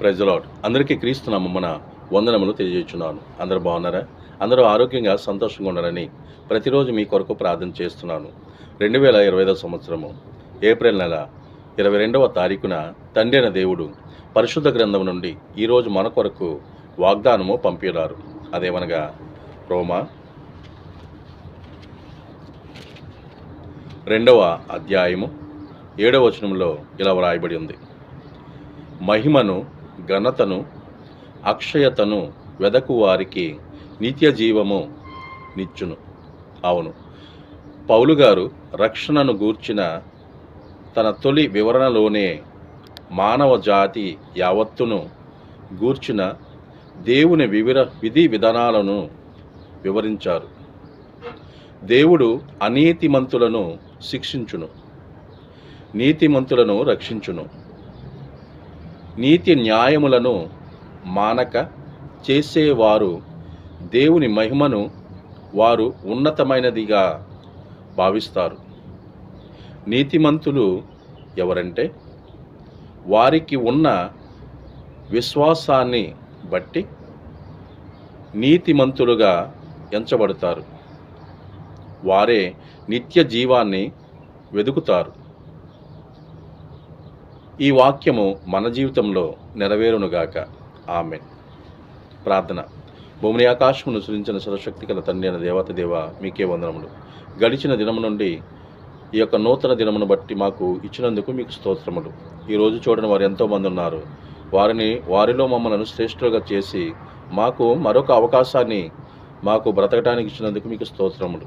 ప్రజలాడ్ అందరికీ క్రీస్తు మన వందనములు తెలియజేస్తున్నాను అందరూ బాగున్నారా? అందరూ ఆరోగ్యంగా సంతోషంగా ఉండాలని ప్రతిరోజు మీ కొరకు ప్రార్థన చేస్తున్నాను. రెండు వేల ఇరవై ఐదవ సంవత్సరము ఏప్రిల్ నెల ఇరవై రెండవ తారీఖున తండ్రి అయిన దేవుడు పరిశుద్ధ గ్రంథం నుండి ఈరోజు మన కొరకు వాగ్దానము పంపినారు అదేమనగా రోమా రెండవ అధ్యాయము ఏడవ వచనంలో ఇలా వ్రాయబడి ఉంది. మహిమను ఘనతను అక్షయతను వెదకు వారికి నిత్య జీవము నిచ్చును. అవును. పౌలు గారు రక్షణను గూర్చిన తన తొలి వివరణలోనే మానవ జాతి యావత్తును గూర్చిన దేవుని వివిర విధి విధానాలను వివరించారు. దేవుడు అనీతిమంతులను శిక్షించును. నీతిమంతులను రక్షించును. నీతి న్యాయములను మానక చేసేవారు. దేవుని మహిమను వారు ఉన్నతమైనదిగా భావిస్తారు. నీతిమంతులు ఎవరంటే? వారికి ఉన్న విశ్వాసాన్ని బట్టి నీతిమంతులుగా ఎంచబడతారు. వారే నిత్య జీవాన్ని వెదుకుతారు. ఈ వాక్యము మన జీవితంలో నెరవేరునుగాక. ఆమె ప్రార్థన. భూమిని ఆకాశమును సృజించిన సర్వశక్తి గల తండ్రి అయిన దేవత దేవ మీకే వందనములు. గడిచిన దినము నుండి ఈ యొక్క నూతన దినమును బట్టి మాకు ఇచ్చినందుకు మీకు స్తోత్రములు. ఈరోజు చూడని వారు ఎంతోమంది ఉన్నారు. వారిని వారిలో మమ్మల్ని శ్రేష్ఠులుగా చేసి మాకు మరొక అవకాశాన్ని మాకు బ్రతకడానికి ఇచ్చినందుకు మీకు స్తోత్రములు.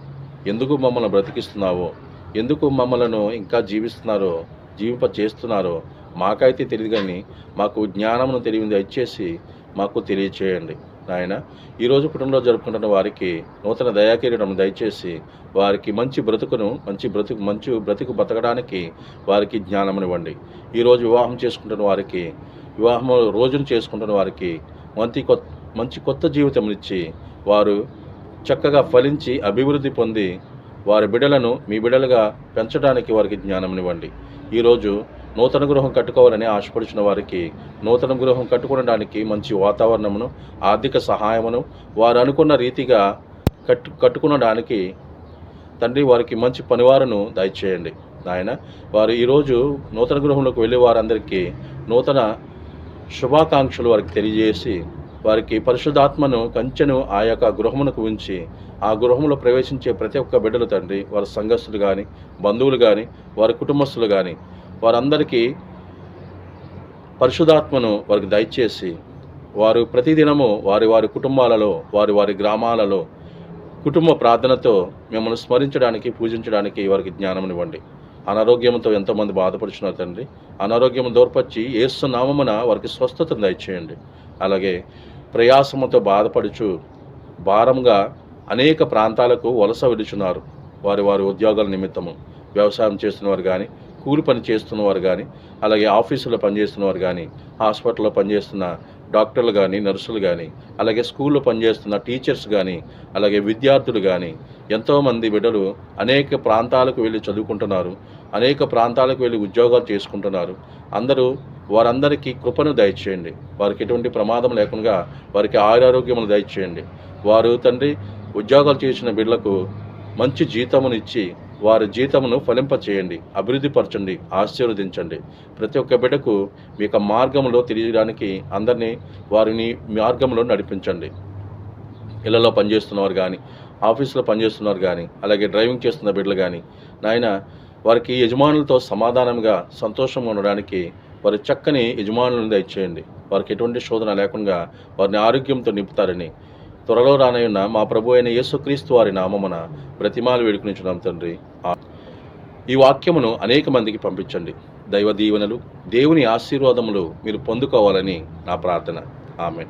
ఎందుకు మమ్మల్ని బ్రతికిస్తున్నావో ఎందుకు మమ్మలను ఇంకా జీవిస్తున్నారో జీవింప చేస్తున్నారో మాకైతే తెలియదు కానీ మాకు జ్ఞానమును తెలివి దయచేసి మాకు తెలియచేయండి. నాయన ఈరోజు పుట్టినరోజు జరుపుకుంటున్న వారికి నూతన దయాకిరీటం దయచేసి వారికి మంచి బ్రతుకును మంచి బ్రతుకు మంచి బ్రతుకు బ్రతకడానికి వారికి జ్ఞానమునివ్వండి. ఈరోజు వివాహం చేసుకుంటున్న వారికి వివాహం రోజును చేసుకుంటున్న వారికి మంచి కొత్త మంచి కొత్త జీవితం ఇచ్చి వారు చక్కగా ఫలించి అభివృద్ధి పొంది వారి బిడలను మీ బిడలుగా పెంచడానికి వారికి జ్ఞానమునివ్వండి. ఈరోజు నూతన గృహం కట్టుకోవాలని ఆశపడుచున్న వారికి నూతన గృహం కట్టుకోవడానికి మంచి వాతావరణమును ఆర్థిక సహాయమును వారు అనుకున్న రీతిగా కట్టు కట్టుకునడానికి తండ్రి వారికి మంచి పనివారును దయచేయండి. నాయన వారు ఈరోజు నూతన గృహంలోకి వెళ్ళే వారందరికీ నూతన శుభాకాంక్షలు వారికి తెలియజేసి వారికి పరిశుద్ధాత్మను కంచెను ఆ యొక్క గృహమునకు ఉంచి ఆ గృహంలో ప్రవేశించే ప్రతి ఒక్క బిడ్డలు తండ్రి వారి సంఘస్థులు కానీ బంధువులు కానీ వారి కుటుంబస్తులు కానీ వారందరికీ పరిశుధాత్మను వారికి దయచేసి వారు ప్రతిదినము వారి వారి కుటుంబాలలో వారి వారి గ్రామాలలో కుటుంబ ప్రార్థనతో మిమ్మల్ని స్మరించడానికి పూజించడానికి వారికి జ్ఞానమునివ్వండి. అనారోగ్యంతో ఎంతోమంది బాధపడుచున్నారు తండ్రి. అనారోగ్యం దోర్పచ్చి ఏసు నామమున వారికి స్వస్థతను దయచేయండి. అలాగే ప్రయాసముతో బాధపడుచు భారంగా అనేక ప్రాంతాలకు వలస విడుచున్నారు వారి వారి ఉద్యోగాల నిమిత్తము వ్యవసాయం చేస్తున్నవారు కానీ కూలి పని చేస్తున్నవారు కానీ అలాగే ఆఫీసులో పనిచేస్తున్నవారు కానీ హాస్పిటల్లో పనిచేస్తున్న డాక్టర్లు కానీ నర్సులు కానీ అలాగే స్కూల్లో పనిచేస్తున్న టీచర్స్ కానీ అలాగే విద్యార్థులు కానీ ఎంతోమంది బిడ్డలు అనేక ప్రాంతాలకు వెళ్ళి చదువుకుంటున్నారు అనేక ప్రాంతాలకు వెళ్ళి ఉద్యోగాలు చేసుకుంటున్నారు. అందరూ వారందరికీ కృపను దయచేయండి. వారికి ఎటువంటి ప్రమాదం లేకుండా వారికి ఆరోగ్యములు దయచేయండి. వారు తండ్రి ఉద్యోగాలు చేసిన బిడ్డలకు మంచి జీతమునిచ్చి వారి జీతమును ఫలింపచేయండి. అభివృద్ధిపరచండి ఆశీర్వదించండి. ప్రతి ఒక్క బిడ్డకు మీ యొక్క మార్గంలో తెలియడానికి అందరినీ వారిని మార్గంలో నడిపించండి. ఇళ్ళలో పనిచేస్తున్నవారు కానీ ఆఫీసులో పనిచేస్తున్నవారు కానీ అలాగే డ్రైవింగ్ చేస్తున్న బిడ్డలు కానీ నాయన వారికి యజమానులతో సమాధానంగా సంతోషంగా ఉండడానికి వారి చక్కని యజమానులను ఇచ్చేయండి. వారికి ఎటువంటి శోధన లేకుండా వారిని ఆరోగ్యంతో నింపుతారని త్వరలో రానయ్యున్న మా ప్రభు అయిన యేసుక్రీస్తు వారి నామమున ప్రతిమాలు వేడుకునిచున్నాం తండ్రి. ఈ వాక్యమును అనేక మందికి పంపించండి. దైవ దీవెనలు దేవుని ఆశీర్వాదములు మీరు పొందుకోవాలని నా ప్రార్థన. ఆమె